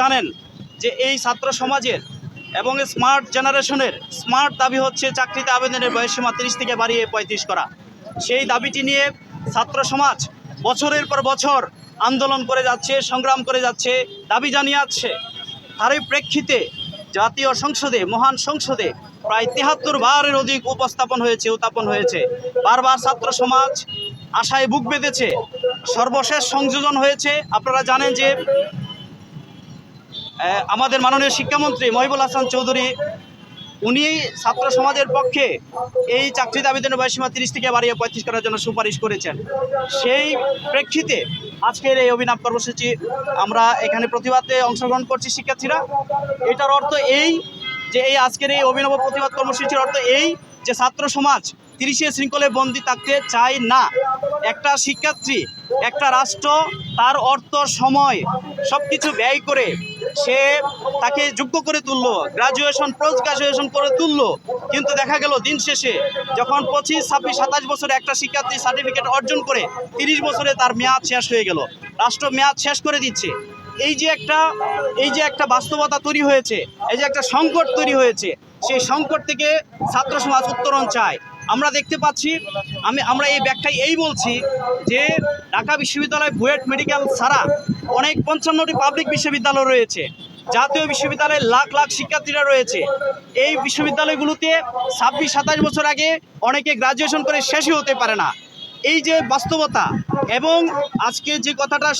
জানেন যে এই ছাত্র সমাজের এবং স্মার্ট জেনারেশনের স্মার্ট দাবি হচ্ছে চাকরিতে আবেদনের বয়সসীমা তিরিশ থেকে বাড়িয়ে পঁয়ত্রিশ করা। সেই দাবিটি নিয়ে ছাত্র সমাজ বছরের পর বছর আন্দোলন করে যাচ্ছে, সংগ্রাম করে যাচ্ছে, দাবি জানিয়ে আসছে তারই প্রেক্ষিতে জাতীয় সংসদে, মহান সংসদে প্রায় তিহাত্তর বারের অধিক উপস্থাপন হয়েছে, উত্থাপন হয়েছে। বারবার ছাত্র সমাজ আশায় বুক বেঁধেছে। সর্বশেষ সংযোজন হয়েছে। আপনারা জানেন যে আমাদের মাননীয় শিক্ষামন্ত্রী মহিবুল হাসান চৌধুরী উনি ছাত্র সমাজের পক্ষে এই চাকরিতে আবেদনের বয়সীমা তিরিশ থেকে বাড়িয়ে পঁয়ত্রিশ করার জন্য সুপারিশ করেছেন। সেই প্রেক্ষিতে আজকের এই অভিনব কর্মসূচি আমরা এখানে প্রতিবাদে অংশগ্রহণ করছি শিক্ষার্থীরা। এটার অর্থ এই যে এই আজকের এই অভিনব প্রতিবাদ কর্মসূচির অর্থ এই যে ছাত্র সমাজ তিরিশে শৃঙ্খলে বন্দি থাকতে চায় না। একটা শিক্ষার্থী, একটা রাষ্ট্র, তার অর্থ, সময় সব কিছু ব্যয় করে সে তাকে যোগ্য করে তুললো গ্রাজুয়েশন পোস্ট গ্রাজুয়েশন করে তুললো। কিন্তু দেখা গেল দিন শেষে যখন পঁচিশ, ছাব্বিশ, সাতাশ বছরে একটা শিক্ষার্থী সার্টিফিকেট অর্জন করে তিরিশ বছরে তার মেয়াদ শেষ হয়ে গেল, রাষ্ট্র মেয়াদ শেষ করে দিচ্ছে। এই যে একটা, এই যে একটা বাস্তবতা তৈরি হয়েছে, এই যে একটা সংকট তৈরি হয়েছে, সেই সংকট থেকে ছাত্র সমাজ উত্তরণ চায়। আমরা দেখতে পাচ্ছি, আমি, আমরা এই ব্যাখ্যায় এই বলছি যে ঢাকা বিশ্ববিদ্যালয় বুয়েট মেডিকেল ছাড়া অনেক পঞ্চান্নটি পাবলিক বিশ্ববিদ্যালয় রয়েছে। জাতীয় বিশ্ববিদ্যালয়ে লাখ লাখ শিক্ষার্থীরা রয়েছে। এই বিশ্ববিদ্যালয়গুলোতে ছাব্বিশ, সাতাশ বছর আগে অনেকে গ্রাজুয়েশন করে শেষই হতে পারে না। এই যে বাস্তবতা এবং আজকে যে কথাটা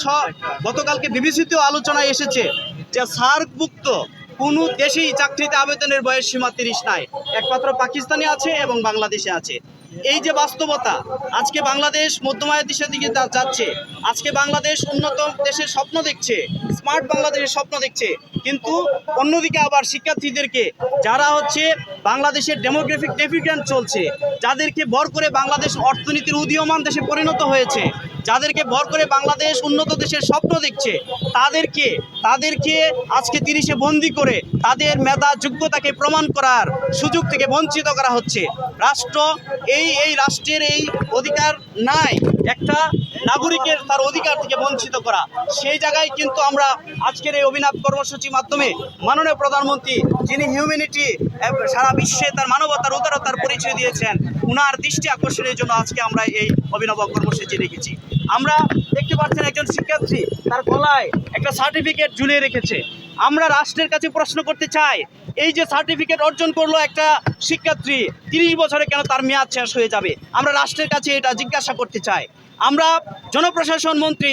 গতকালকে বিবেচিত আলোচনায় এসেছে যে সার্কভুক্ত কোনো দেশেই চাকরিতে আবেদনের বয়স সীমা তিরিশ নাই। একমাত্র পাকিস্তানে আছে এবং বাংলাদেশে আছে। এই যে বাস্তবতা, আজকে বাংলাদেশ মধ্যমায়ের দিশের দিকে যাচ্ছে। আজকে বাংলাদেশ উন্নত দেশের স্বপ্ন দেখছে, স্মার্ট বাংলাদেশের স্বপ্ন দেখছে। কিন্তু অন্যদিকে আবার শিক্ষার্থীদেরকে, যারা হচ্ছে বাংলাদেশের ডেমোগ্রাফিক ডেফিকেন্ট চলছে, যাদেরকে ভর করে বাংলাদেশ অর্থনীতির উদীয়মান দেশে পরিণত হয়েছে যাদেরকে ভর করে বাংলাদেশ উন্নত দেশের স্বপ্ন দেখছে, তাদেরকে তাদেরকে আজকে তিরিশে বন্দি করে তাদের মেধা যোগ্যতাকে প্রমাণ করার সুযোগ থেকে বঞ্চিত করা হচ্ছে। রাষ্ট্র এই এই রাষ্ট্রের এই অধিকার নাই, একটা নাগরিকের তার অধিকার থেকে বঞ্চিত করা। সেই জায়গায় কিন্তু আমরা আজকের এই অভিনব কর্মসূচির মাধ্যমে মাননীয় প্রধানমন্ত্রী, যিনি হিউম্যানিটি সারা বিশ্বে তার মানবতার উদারতার পরিচয় দিয়েছেন। উনার দৃষ্টি আকর্ষণের জন্য আজকে আমরা এই অভিনব কর্মসূচি রেখেছি। আমরা দেখতে পাচ্ছেন একজন শিক্ষার্থী, তার গলায় একটা সার্টিফিকেট ঝুলিয়ে রেখেছে। আমরা রাষ্ট্রের কাছে প্রশ্ন করতে চাই, এই যে সার্টিফিকেট অর্জন করল একটা শিক্ষার্থী, তিরিশ বছরে কেন তার মেয়াদ শেষ হয়ে যাবে? আমরা রাষ্ট্রের কাছে এটা জিজ্ঞাসা করতে চাই। আমরা জনপ্রশাসন মন্ত্রী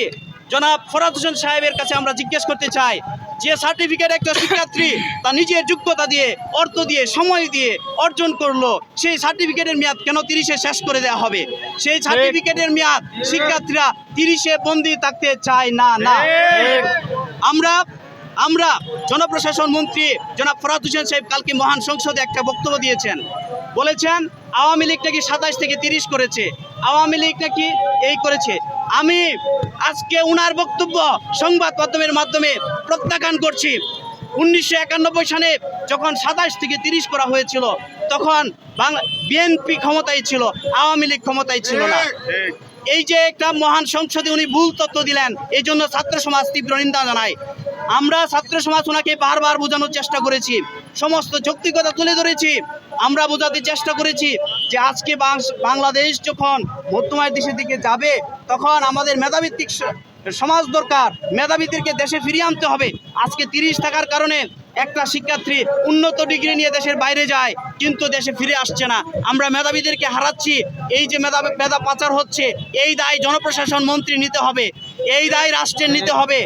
জনাব ফরাদ হোসেন সাহেবের কাছে আমরা জিজ্ঞেস করতে চাই যে সার্টিফিকেট একটা শিক্ষার্থী তার নিজের যোগ্যতা দিয়ে অর্থ দিয়ে সময় দিয়ে অর্জন করল সেই সার্টিফিকেটের মেয়াদ কেন তিরিশে শেষ করে দেওয়া হবে? সেই সার্টিফিকেটের মেয়াদ শিক্ষার্থীরা তিরিশে বন্দি থাকতে চায় না না। আমরা আমরা জনপ্রশাসন মন্ত্রী জনাব ফরাদ হোসেন সাহেব কালকে মহান সংসদে একটা বক্তব্য দিয়েছেন। বলেছেন আওয়ামী লীগ নাকি সাতাশ থেকে তিরিশ করেছে? আওয়ামী লীগ নাকি এই করেছে? আমি আজকে উনার বক্তব্য সংবাদ মাধ্যমের মাধ্যমে প্রত্যাখ্যান করছি। উনিশশো একানব্বই সালে যখন সাতাশ থেকে তিরিশ করা হয়েছিল, তখন বিএনপি ক্ষমতায় ছিল, আওয়ামী লীগ ক্ষমতায় ছিল না। এই যে একটা মহান সংসদে উনি ভুল তথ্য দিলেন, এই জন্য ছাত্র সমাজ তীব্র নিন্দা জানায়। আমরা ছাত্র সমাজ ওনাকে বারবার বোঝানোর চেষ্টা করেছি, সমস্ত যৌক্তিকতা তুলে ধরেছি, আমরা বোঝাতে চেষ্টা করেছি যে আজকে বাংলাদেশ যখন মধ্যমায়ের দেশের দিকে যাবে, তখন আমাদের মেধাভিত্তিক সমাজ দরকার মেধাবীদেরকে দেশে ফিরিয়ে আনতে হবে। আজকে তিরিশ থাকার কারণে একটা শিক্ষার্থী উন্নত ডিগ্রি নিয়ে দেশের বাইরে যায়, কিন্তু দেশে ফিরে আসছে না। আমরা মেধাবীদেরকে হারাচ্ছি, এই যে মেধা মেধা পাচার হচ্ছে, এই দায় জনপ্রশাসন মন্ত্রী নিতে হবে, এই দায় রাষ্ট্রের নিতে হবে।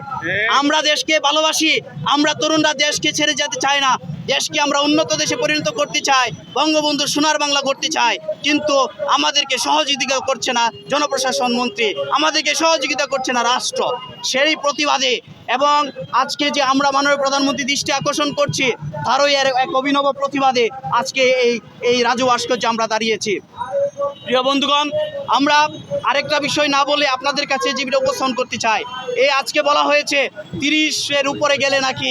আমরা দেশকে ভালোবাসি, আমরা তরুণরা দেশকে ছেড়ে যেতে চাই না, দেশকে আমরা উন্নত দেশে পরিণত করতে চাই, বঙ্গবন্ধু সোনার বাংলা করতে চাই, কিন্তু আমাদেরকে সহযোগিতা করছে না জনপ্রশাসন মন্ত্রী, আমাদেরকে সহযোগিতা করছে না রাষ্ট্র। সেই প্রতিবাদে এবং আজকে যে আমরা মাননীয় প্রধানমন্ত্রী দৃষ্টি আকর্ষণ করছি, তারই এর এক অভিনব প্রতিবাদে আজকে এই এই রাজু ভাস্কর্য আমরা দাঁড়িয়েছি। প্রিয় বন্ধুগণ, আমরা আরেকটা বিষয় না বলে আপনাদের কাছে জীবিকা উপস্থাপন করতে চাই এই আজকে বলা হয়েছে, তিরিশের উপরে গেলে নাকি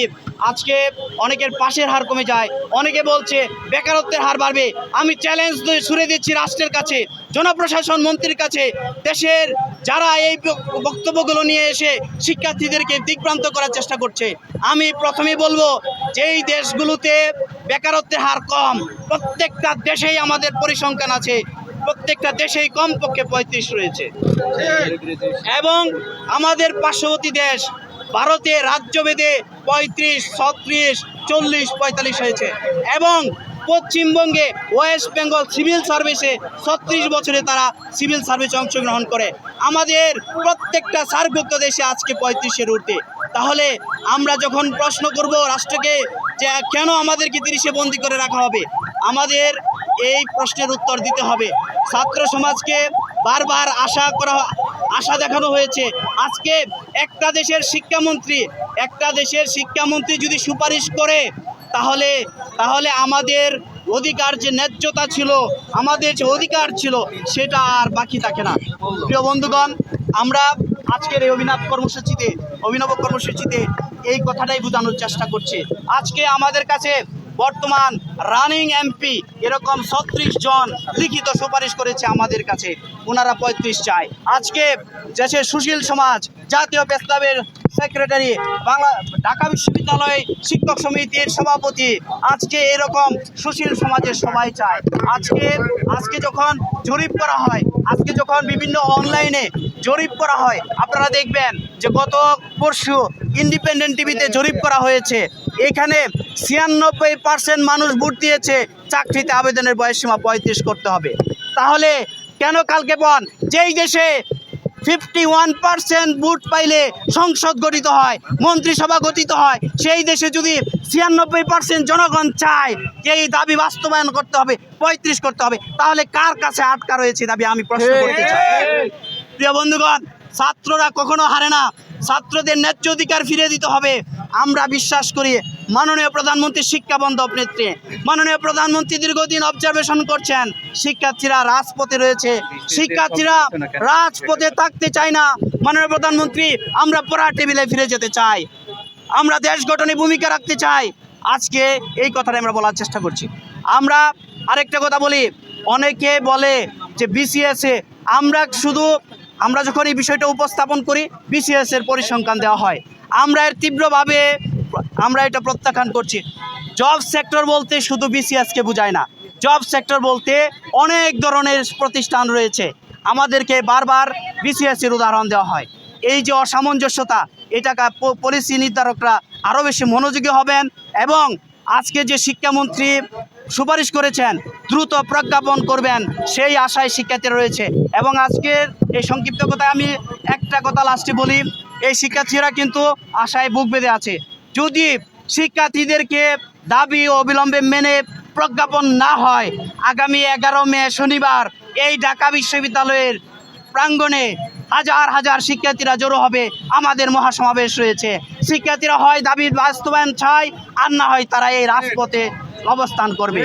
আজকে অনেকের পাশের হার কমে যায়, অনেকে বলছে বেকারত্বের হার বাড়বে। আমি চ্যালেঞ্জ ছুড়ে দিচ্ছি রাষ্ট্রের কাছে, জনপ্রশাসন মন্ত্রীর কাছে। দেশের যারা এই বক্তব্যগুলো নিয়ে এসে শিক্ষার্থীদেরকে দিগ্ভ্রান্ত করার চেষ্টা করছে, আমি প্রথমে বলব যেই দেশগুলোতে বেকারত্বের হার কম, প্রত্যেকটা দেশেই আমাদের পরিসংখ্যান আছে, প্রত্যেকটা দেশেই কমপক্ষে পঁয়ত্রিশ রয়েছে। এবং আমাদের পার্শ্ববর্তী দেশ ভারতে রাজ্যভেদে পঁয়ত্রিশ, ছত্রিশ, চল্লিশ, পঁয়তাল্লিশ হয়েছে। এবং পশ্চিমবঙ্গে ওয়েস্ট বেঙ্গল সিভিল সার্ভিসে ছত্রিশ বছরে তারা সিভিল সার্ভিসে অংশগ্রহণ করে। আমাদের প্রত্যেকটা সার্কভুক্ত দেশে আজকে পঁয়ত্রিশের ঊর্ধ্বে। তাহলে আমরা যখন প্রশ্ন করব রাষ্ট্রকে যে কেন আমাদেরকে তিরিশে বন্দি করে রাখা হবে আমাদের এই প্রশ্নের উত্তর দিতে হবে। ছাত্র সমাজকে বারবার আশা করা, আশা দেখানো হয়েছে। আজকে একটা দেশের শিক্ষামন্ত্রী, একটা দেশের শিক্ষামন্ত্রী যদি সুপারিশ করে, তাহলে তাহলে আমাদের অধিকার যে ন্যায্যতা ছিল, আমাদের যে অধিকার ছিল, সেটা আর বাকি থাকে না। প্রিয় বন্ধুগণ, আমরা আজকের এই অভিনব কর্মসূচিতে অভিনব কর্মসূচিতে এই কথাটাই বোঝানোর চেষ্টা করছি। আজকে আমাদের কাছে বর্তমান রানিং এমপি, এরকম ছত্রিশ জন লিখিত সুপারিশ করেছে আমাদের কাছে। ওনারা পঁয়ত্রিশ চায়। আজকে দেশের সুশীল সমাজ, জাতীয় প্রস্তাবের সেক্রেটারি, বাংলা, ঢাকা বিশ্ববিদ্যালয় শিক্ষক সমিতির সভাপতি, আজকে এরকম সুশীল সমাজের সবাই চায়। আজকে আজকে যখন জরিপ করা হয়, আজকে যখন বিভিন্ন অনলাইনে জরিপ করা হয়, আপনারা দেখবেন যে গত পরশু ইন্ডিপেন্ডেন্ট টিভিতে জরিপ করা হয়েছে। এখানে ছিয়ানব্বই পার্সেন্ট মানুষ ভোট দিয়েছে চাকরিতে আবেদনের বয়সসীমা পঁয়ত্রিশ করতে হবে। তাহলে কেন কালকে বন যেই দেশে ফিফটি ওয়ান পার্সেন্ট ভোট পাইলে সংসদ গঠিত হয় মন্ত্রিসভা গঠিত হয় সেই দেশে যদি ছিয়ানব্বই পার্সেন্ট জনগণ চায় যে এই দাবি বাস্তবায়ন করতে হবে পঁয়ত্রিশ করতে হবে তাহলে কার কাছে আটকা রয়েছে দাবি? আমি প্রশ্ন করতে চাই। প্রিয় বন্ধুগণ ছাত্ররা কখনো হারে না। ছাত্রদের ন্যায্য অধিকার ফিরিয়ে দিতে হবে। আমরা বিশ্বাস করি, মাননীয় প্রধানমন্ত্রী শিক্ষা বন্ধব নেত্রী, মাননীয় প্রধানমন্ত্রী দীর্ঘদিন অবজারভেশন করছেন, শিক্ষার্থীরা রাজপথে রয়েছে। শিক্ষার্থীরা রাজপথে থাকতে চায় না। মাননীয় প্রধানমন্ত্রী, আমরা পড়া টেবিলে ফিরে যেতে চাই। আমরা দেশ গঠনে ভূমিকা রাখতে চাই। আজকে এই কথাটা আমরা বলার চেষ্টা করছি। আমরা আরেকটা কথা বলি, অনেকে বলে যে বিসিএসে আমরা শুধু আমরা যখন এই বিষয়টা উপস্থাপন করি বিসিএস এর পরিসংখ্যান দেওয়া হয়। আমরা এর তীব্রভাবে আমরা এটা প্রত্যাখ্যান করছি। জব সেক্টর বলতে শুধু বিসিএসকে বোঝায় না। জব সেক্টর বলতে অনেক ধরনের প্রতিষ্ঠান রয়েছে। আমাদেরকে বারবার বিসিএস এর উদাহরণ দেওয়া হয়। এই যে অসামঞ্জস্যতা এটা পলিসি নির্ধারকরা আরও বেশি মনোযোগী হবেন এবং আজকে যে শিক্ষামন্ত্রী সুপারিশ করেছেন, দ্রুত প্রজ্ঞাপন করবেন, সেই আশায় শিক্ষার্থীরা রয়েছে। এবং আজকের এই সংক্ষিপ্ত কথায় আমি একটা কথা লাস্টে বলি, এই শিক্ষার্থীরা কিন্তু আশায় বুক বেঁধে আছে। যদি শিক্ষার্থীদেরকে দাবি অবিলম্বে মেনে প্রজ্ঞাপন না হয়, আগামী এগারো মে শনিবার এই ঢাকা বিশ্ববিদ্যালয়ের প্রাঙ্গণে হাজার হাজার শিক্ষার্থীরা জড়ো হবে, আমাদের মহাসমাবেশ রয়েছে। শিক্ষার্থীরা হয় দাবির বাস্তবায়ন চায়, আর না হয় তারা এই রাজপথে অবস্থান করবে।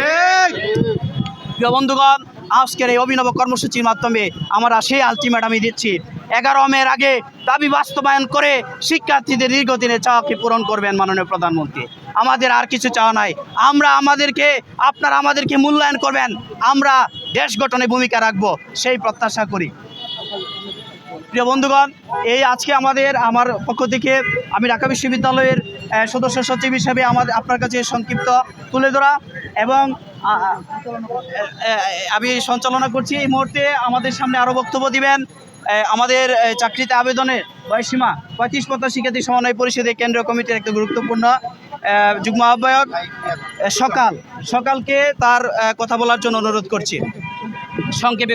প্রিয় বন্ধুগণ আজকের এই অভিনব কর্মসূচির মাধ্যমে আমরা সেই আলটিমেট আমি দিচ্ছি। এগারো মের আগে দাবি বাস্তবায়ন করে শিক্ষার্থীদের দীর্ঘদিনের চাওয়াকে পূরণ করবেন মাননীয় প্রধানমন্ত্রী। আমাদের আর কিছু চাওয়া নাই। আমরা আমাদেরকে আপনারা আমাদেরকে মূল্যায়ন করবেন। আমরা দেশ গঠনে ভূমিকা রাখব সেই প্রত্যাশা করি। প্রিয় বন্ধুগণ এই আজকে আমাদের আমার পক্ষ থেকে আমি ঢাকা বিশ্ববিদ্যালয়ের সদস্য সচিব হিসেবে আমাদের আপনার কাছে সংক্ষিপ্ত তুলে ধরা এবং আমি সঞ্চালনা করছি। এই মুহূর্তে আমাদের সামনে আরও বক্তব্য দিবেন আমাদের চাকরিতে আবেদনের বয়সীমা পঁয়ত্রিশ পত্র শিক্ষার্থী সমন্বয় পরিষদের কেন্দ্রীয় কমিটির একটা গুরুত্বপূর্ণ যুগ্ম আহ্বায়ক সকাল, সকালকে তার কথা বলার জন্য অনুরোধ করছি। সংক্ষেপে